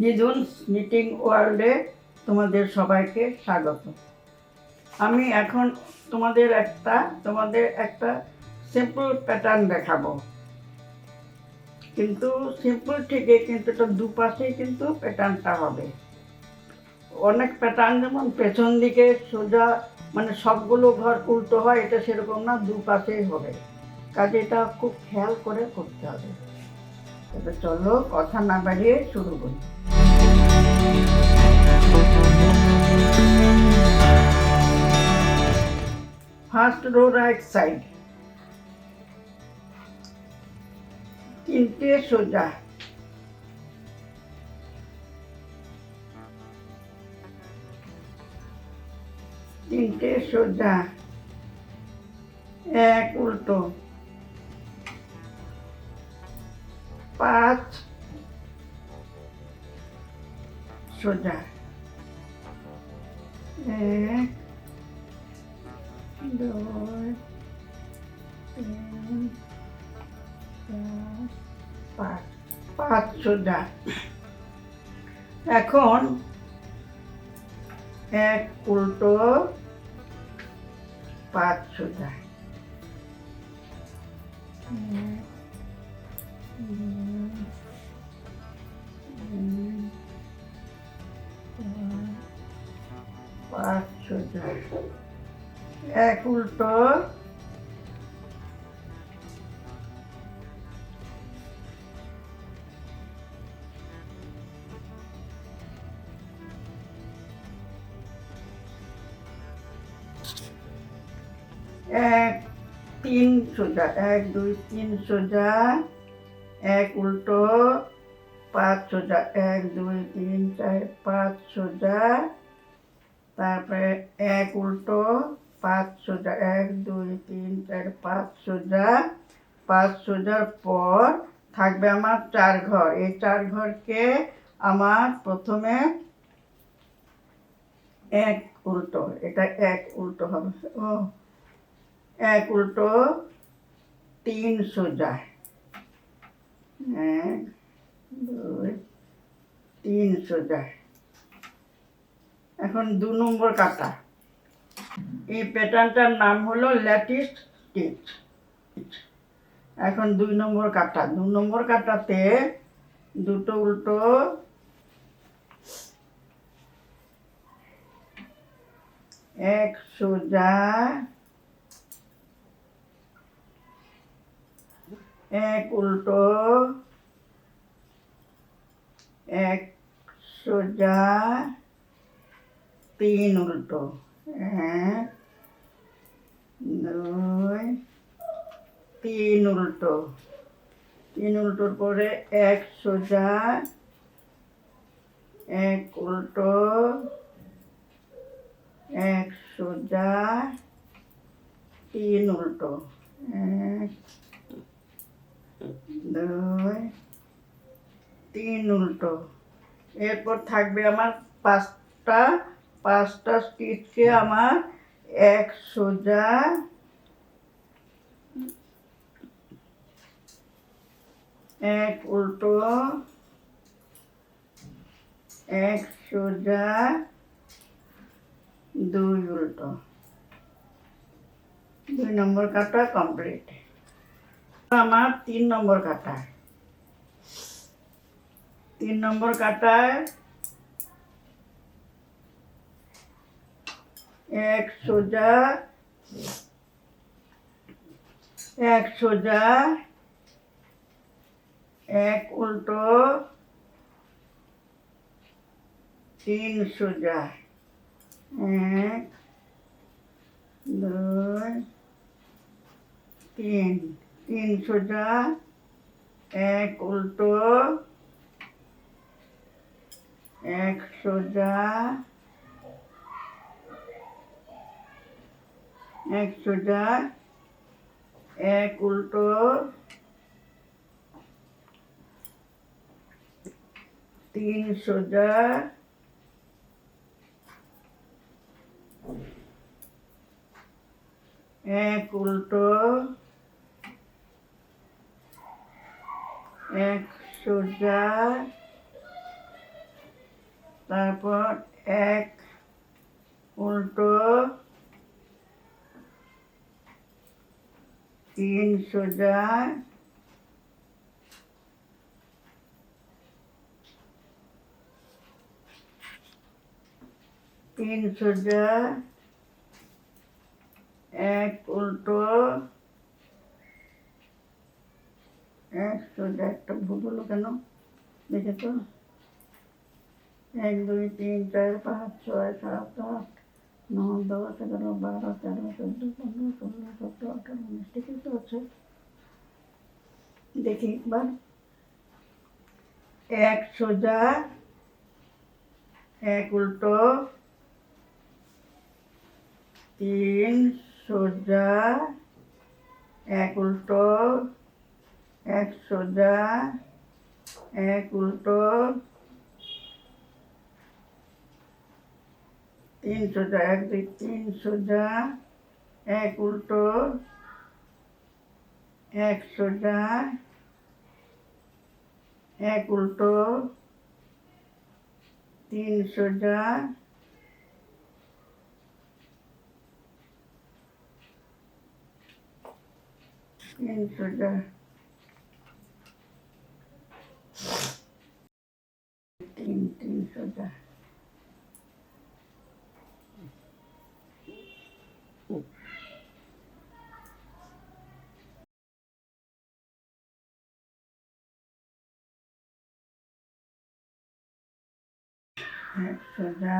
দিদুন মিটিং ওয়ার্ল্ডে তোমাদের সবাইকে স্বাগত। আমি এখন তোমাদের একটা তোমাদের একটা সিম্পল প্যাটার্ন দেখাবো। কিন্তু সিম্পল ঠিকই কিন্তু এটা দুপাশেই কিন্তু প্যাটার্নটা হবে। অনেক প্যাটার্ন যেমন পেছন দিকে সোজা মানে সবগুলো ঘর উল্টো হয়, এটা সেরকম না, দুপাশেই হবে। কাজে এটা খুব খেয়াল করে করতে হবে। তবে চলো কথা না বাড়িয়ে শুরু করি। ফার্স্ট রো রাইট সাইড তিনটে সোজা। তিনটে সোজা। এক উল্টো। সোজা এক দুই তিন চার পাঁচ। পাঁচ সোজা এখন এক উল্টো পাঁচ সোজা এক উল্টো। এক, তিন সোজা, এক, দুই, তিন সোজা, এক উল্টো, পাঁচ সোজা, এক, দুই, তিন, চার, পাঁচ সোজা তারপরে এক উল্টো, পাঁচ সোজা, এক, দুই, তিন, চার, পাঁচ সোজা, পাঁচ সোজার পর থাকবে আমার চার ঘর। এই চার ঘরকে আমার প্রথমে এক উল্টো, এটা এক উল্টো হবে। ও, এক উল্টো, তিন সোজা। এক, দুই, তিন সোজা। এখন দু নম্বর কাটা। এই প্যাটার্নটার নাম হলো ল্যাটিস স্টিচ এখন দুই নম্বর কাটা। দু নম্বর কাটাতে দুটো উল্টো এক সোজা এক উল্টো এক সোজা তিন উল্টো এক দুই তিন উল্টো তিন উল্টোর পরে এক সোজা এক উল্টো এক সোজা তিন উল্টো এক দুই তিন উল্টো এরপর থাকবে? আমার পাঁচটা পাঁচটা স্টিচকে আমার এক সোজা এক উল্টো এক সোজা দুই উল্টো। দুই নম্বর কাটা কমপ্লিট আমার তিন নম্বর কাটা। তিন নম্বর কাটায় এক সোজা এক সোজা, এক উল্টো, তিন সোজা, এক, দুই, তিন তিন সোজা, এক উল্টো, এক সোজা এক সোজা এক উল্টো। তিন সোজা। এক উল্টো। এক সোজা। তারপর এক উল্টো। তিন সোজা তিন সোজা এক উল্টো এক সোজা একটা ভুল হলো কেন দেখে তো এক দুই তিন চার পাঁচ ছয় সাত আট নয় দশ এগারো বারো তেরো চোদ্দ পনেরো ষোলো সতেরো আঠারো উনিশ ঠিকই তো আছে দেখি একবার এক সোজা, এক উল্টো, তিন সোজা, এক উল্টো, এক সোজা, এক উল্টো তিন সোজা এক, দুই তিন সোজা এক উল্টো এক সোজা এক উল্টো তিন সোজা তিন সোজা তিন তিন সোজা এক সোজা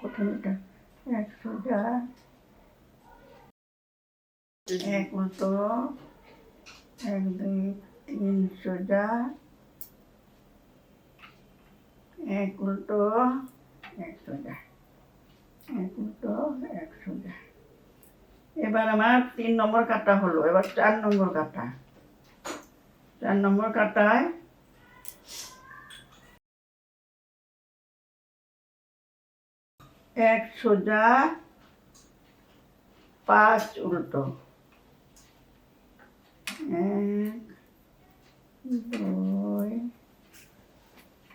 কোথায় এটা এক উল্টো, এক দুই তিন সোজা এক উল্টো এক সোজা এক উল্টো এক সোজা এবার আমার তিন নম্বর কাটা হলো। এবার চার নম্বর কাটা। চার নম্বর কাটায় এক সোজা, পাঁচ উল্টো। এক, দুই,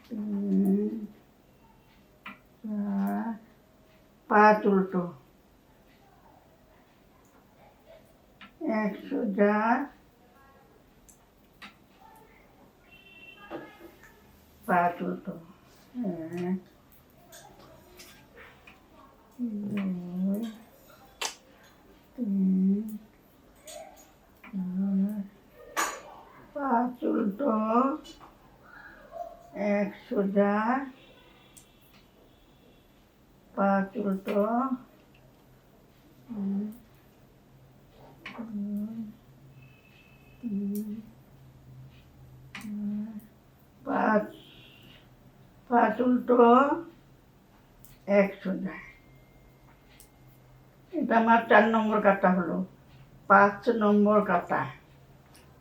তিন, চার, পাঁচ উল্টো। এক সোজা, পাঁচ উল্টো। এক পাঁচ উল্টো এক সোজা পাঁচ উল্টো পাঁচ পাঁচ উল্টো এক সোজা এটা আমার চার নম্বর কাটা হলো। পাঁচ নম্বর কাটা।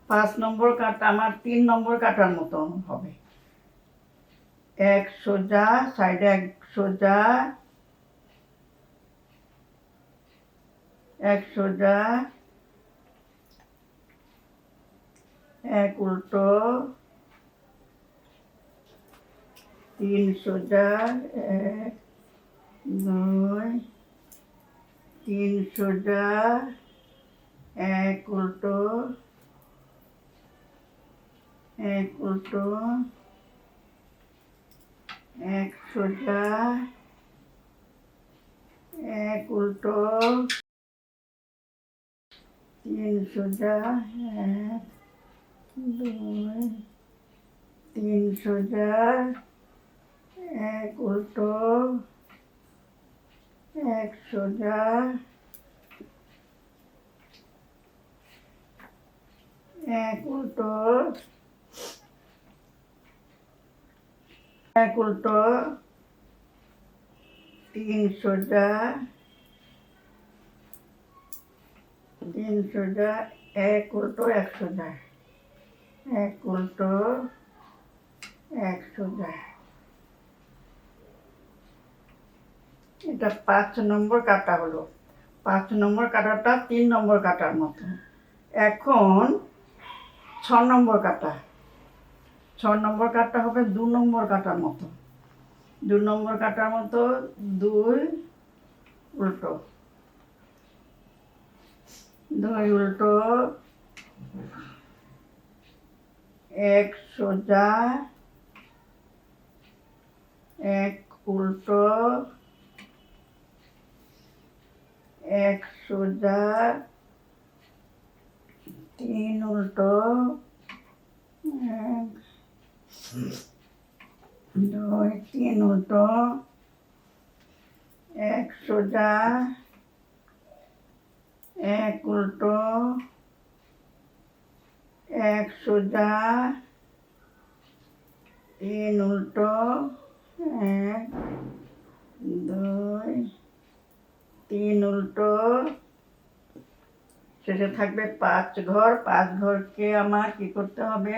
পাঁচ নম্বর কাটা আমার তিন নম্বর কাটার মতো হবে। এক সোজা সাইডে এক সোজা। এক সোজা। এক উল্টো। তিন সোজা। এক, দুই। তিন সোজা এক উল্টো এক উল্টো এক সোজা এক উল্টো তিন সোজা এক, দুই তিন সোজা এক উল্টো এক সোজা এক উল্টো। এক উল্টো। তিন সোজা তিন সোজা এক উল্টো এক সোজা এক উল্টো এক সোজা এটা পাঁচ নম্বর কাটা হলো। পাঁচ নম্বর কাটাটা তিন নম্বর কাটার মতো। এখন ছ নম্বর কাটা। ছ নম্বর কাঠটা হবে দু নম্বর কাটার মতো। দু নম্বর কাটার মতো দুই উল্টো। দুই উল্টো। এক সোজা। এক উল্টো। এক সোজা তিন উল্টো, এক, দুই, তিন উল্টো এক সোজা এক উল্টো এক সোজা তিন উল্টো, এক, দুই তিন উল্টো। শেষে থাকবে পাঁচ ঘর। পাঁচ ঘরকে আমার কি করতে হবে?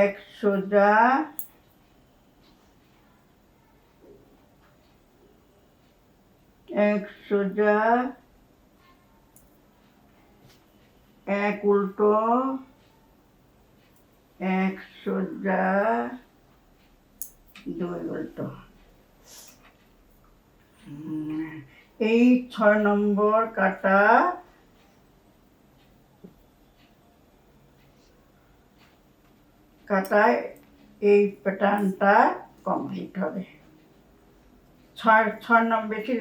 এক সোজা এক সোজা এক উল্টো এক সোজা দুই উল্টো। উম, এই ছয় নম্বর কাটা। কাটায় এই প্যাটার্নটা কমপ্লিট হবে। ছয় ছয় নম্বর, বেশি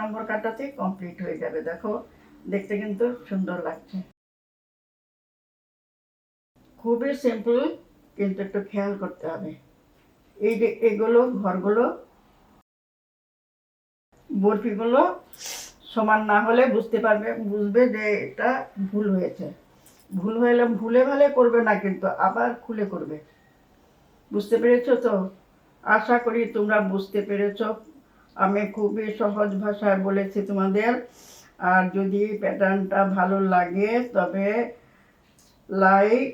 নম্বর কাটাতে কমপ্লিট হয়ে যাবে, দেখো। দেখতে কিন্তু সুন্দর লাগছে। খুবই সিম্পল কিন্তু একটু খেয়াল করতে হবে। এই যে এগুলো, ঘরগুলো বরফিগুলো সমান না হলে বুঝতে পারবে, বুঝবে যে এটা ভুল হয়েছে। ভুল হলে, ভুলে ভালে করবে না, কিন্তু আবার খুলে করবে। বুঝতে পেরেছ তো? আশা করি তোমরা বুঝতে পেরেছ। আমি খুবই সহজ ভাষায় বলেছি তোমাদের। আর যদি প্যাটার্নটা ভালো লাগে, তবে লাইক,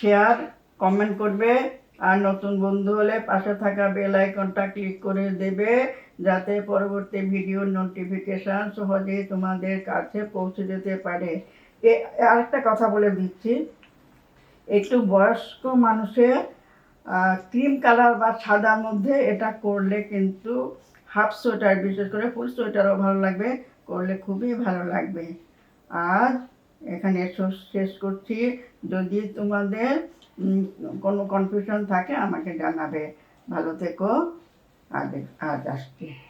শেয়ার, কমেন্ট করবে। আর নতুন বন্ধু হলে পাশে থাকা বেল আইকনটা ক্লিক করে দেবে, যাতে পরবর্তী ভিডিওর নোটিফিকেশান সহজেই তোমাদের কাছে পৌঁছে যেতে পারে। এ আরেকটা কথা বলে দিচ্ছি। একটু বয়স্ক মানুষের ক্রিম কালার বা সাদার মধ্যে এটা করলে কিন্তু হাফ সোয়েটার বিশেষ করে ফুল সোয়েটারও ভালো লাগবে, করলে খুবই ভালো লাগবে। আজ এখানে শেষ- করছি। যদি তোমাদের কোনো কনফিউশন থাকে আমাকে জানাবে। ভালো থেকো। আজ আজ আসছি।